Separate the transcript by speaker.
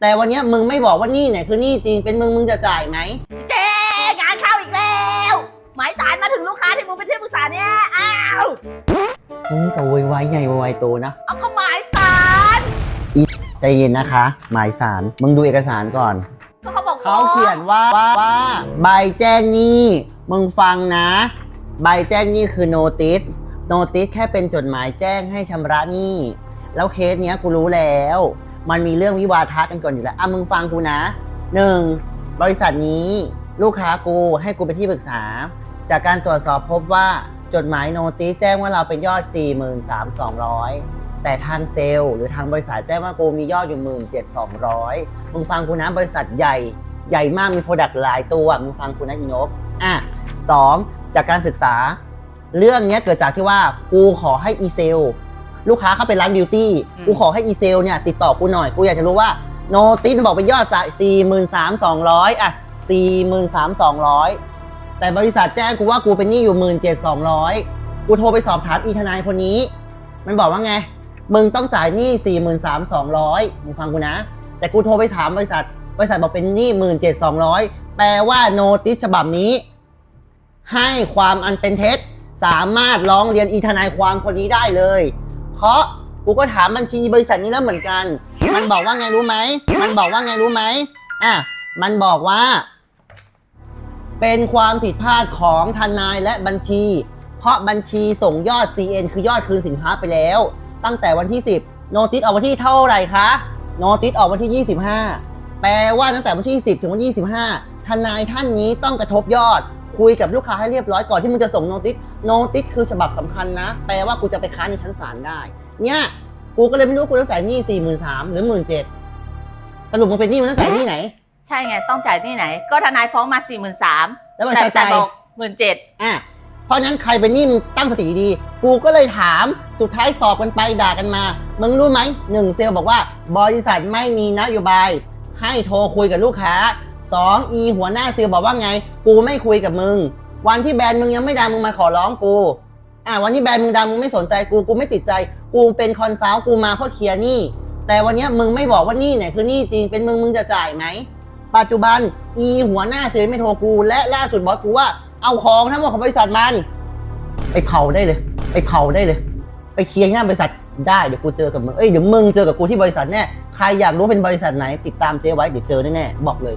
Speaker 1: แต่วันเนี้ยมึงไม่บอกว่าหนี่ไหนคือหนี่จริงเป็นมึงมึงจะจ่ายไหม
Speaker 2: เจ๊งานเข้าอีกแล้ว หมายสารมาถึงลูกค้าที่มึงเป็นที่ปรึกษาเนี่ยอ้าว
Speaker 1: มึงก็โวยวายใหญ่โวยวายโตนะ
Speaker 2: เอาก็หมายสาร
Speaker 1: ใจเย็นนะคะ หมายสารมึงดูเอกสารก่อน
Speaker 2: ก็เขาบอก
Speaker 1: เขาเขียนว่าว่าว่าใบแจ้งหนี้มึงฟังนะ ใบแจ้งหนี้คือโนติสโนติสแค่เป็นจดหมายแจ้งให้ชำระหนี้แล้วเคสเนี้ยกูรู้แล้ว มันมีเรื่องวิวาทะกันก่อนอยู่แล้วอะมึงฟังกูนะหนึ่งบริษัทนี้ลูกค้ากูให้กูเป็นที่ปรึกษา จากการตรวจสอบพบว่าจดหมายโนติแจ้งว่าเราเป็นยอด 43,200 แต่ทางเซลล์หรือทางบริษัทแจ้งว่ากูมียอดอยู่ 17,200 มึงฟังกูนะบริษัทใหญ่ใหญ่มากมีโปรดักต์หลายตัว มึงฟังกูนะอีนกอะสองจากการศึกษา เรื่องนี้เกิดจากที่ว่ากูขอให้อีเซล ลูกค้าเข้าไปร้านบิวตี้กูขอให้อีเซลเนี่ยติดต่อกูหน่อยกูอยากจะรู้ว่าโนติสมันบอกเป็นยอดสี่หมื่นสามสองร้อยอะสี่หมื่นสามสองร้อยแต่บริษัทแจ้งกูว่ากูเป็นหนี้อยู่หมื่นเจ็ดสองร้อยกูโทรไปสอบถามอีทนายคนนี้ มันบอกว่าไง มึงต้องจ่ายหนี้สี่หมื่นสามสองร้อยมึงฟังกูนะ แต่กูโทรไปถามบริษัท บริษัทบอกเป็นหนี้หมื่นเจ็ดสองร้อยแปลว่าโนติสฉบับนี้ ให้ความอันเป็นเท็จ สามารถร้องเรียนอีทนายความคนนี้ได้เลย เพราะกูก็ถามบัญชีบริษัทนี้แล้วเหมือนกัน มันบอกว่าไงรู้ไหม มันบอกว่าไงรู้ไหมอะ มันบอกว่า เป็นความผิดพลาดของทนายและบัญชี เพราะบัญชีส่งยอด CN คือยอดคืนสินค้าไปแล้ว ตั้งแต่วันที่ 10 โนติสออกวันที่เท่าไหร่คะ โนติสออกวันที่ 25 แปลว่าตั้งแต่วันที่ 10 ถึงวันที่25ทนายท่านนี้ต้องกระทบยอด คุยกับลูกค้าให้เรียบร้อยก่อนที่มึงจะส่งโนติสโนติสคือฉบับสำคัญนะ แปลว่ากูจะไปค้านในชั้นศาลได้ เนี่ย กูก็เลยไม่รู้ว่ากูต้องจ่ายหนี้สี่หมื่นสามหรือหมื่นเจ็ดสรุปมึงเป็นหนี้มึงต้องจ่ายหนี้ไหน
Speaker 2: ใช่ไงต้องจ่ายที่ไหน ก็ทนายฟ้องมาสี่หมื่นสาม
Speaker 1: แล้วบริ
Speaker 2: แต่
Speaker 1: ษัท
Speaker 2: แต่
Speaker 1: จ่าย
Speaker 2: บอกหมื่นเจ็ด
Speaker 1: อะเพราะฉะนั้นใครเป็นหนี้มึงตั้งสติดีๆกูก็เลยถามสุดท้ายสอบกันไปด่ากันมา มึงรู้ไหมหนึ่งเซลล์บอกว่าบริษัทไม่มีนโยบาย ให้โทรคุยกับลูกค้า สองอีหัวหน้าซลล์บอกว่าไง กูไม่คุยกับมึง วันที่แบรนด์มึงยังไม่ดังมึงมาขอร้องกูอะวันที่แบรนด์มึงดังมึงไม่สนใจกูกูไม่ติดใจ กูเป็นคอนซัลท์กูมาเพื่อเคลียร์หนี้แต่วันนี้มึงไม่บอกว่าหนี้ไหนคือหนี้จริงเป็นมึงมึงจะจ่ายไหมปัจจุบันอีหัวหน้าซลล์ไม่โทรกูและล่าสุดบอกกูว่าเอาของทั้งหมดของบริษัทมันไปเผาได้เลย ไปเผาได้เลย ไปเคลียร์งาบริษัทได้เดี๋ยวกูเจอกับมึงเอ้ยเดี๋ยวมึงเจอกับกูที่บริษัทแน่ใครอยากรู้เป็นบริษัทไหน ติดตามเจ๊ไว้เดี๋ยวเจอแน่ๆบอกเลย